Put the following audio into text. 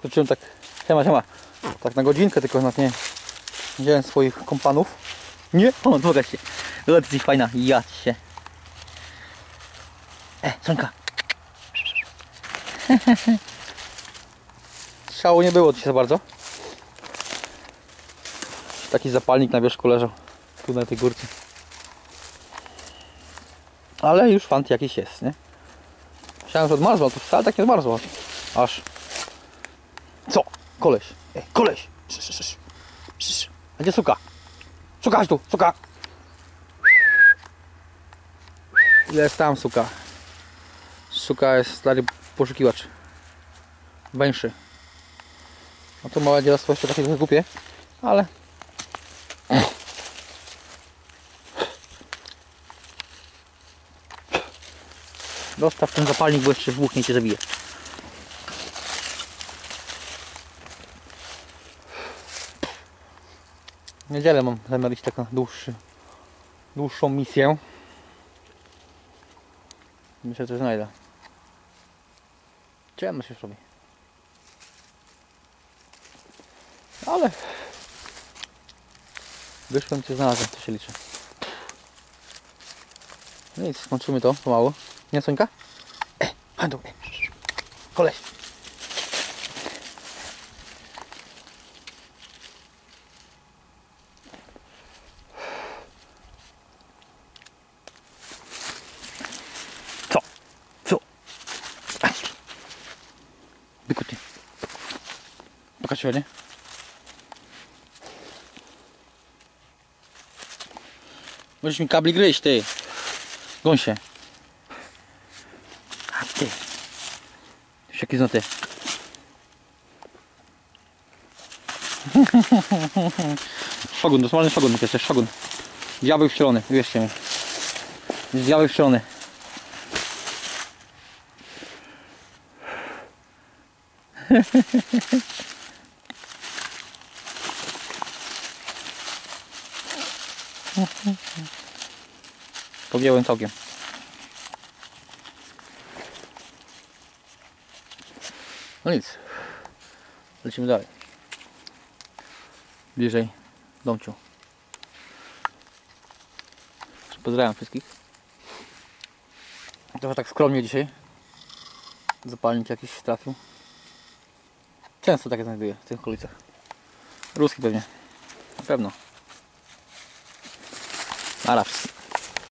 Skoczyłem tak, siema, siema, tak na godzinkę, tylko nawet nie wziąłem swoich kompanów. Nie? O, złoga się. Ty jesteś fajna, ja się. E, Sonka. Szału nie było dzisiaj za bardzo. Taki zapalnik na wierzchu leżał. Tu na tej górce. Ale już fant jakiś jest, nie? Myślałem, że odmarzło, a to wcale tak nie odmarzło. Aż. Co? Koleś. Ej, koleś! Szy, szy, szy. Szy. A gdzie suka? Suka, tu, suka! Jest tam suka? Suka jest stary poszukiwacz. Węższy. No to małe dzielostwo jeszcze takie trochę głupie, ale... Dostaw ten zapalnik, bo jeszcze wybuchnie cię zabije. Niedzielę mam zamiar iść taką dłuższy, dłuższą misję. Myślę, że znajdę. Ciemno się robi. Ale wyszłem cię znalazłem, to się liczy. No nic, skończymy to pomału. Nie, Sońka? E, tu. E, koleś. Wykuty. Pokaż ładnie. Możesz mi kabli gryźć, ty. Gąsie. A ty. Już jaki znoty. Szogun, dosłownie szogun, to jest szogun. Diabeł wcielony, wierzcie mi. Diabeł wcielony. Pogięłem całkiem. No nic. Lecimy dalej. Bliżej domciu. Pozdrawiam wszystkich. Trochę tak skromnie dzisiaj. Zapalnik jakiś trafił. Często takie znajduję w tych okolicach. Ruski pewnie. Na pewno. Nara wszystkim.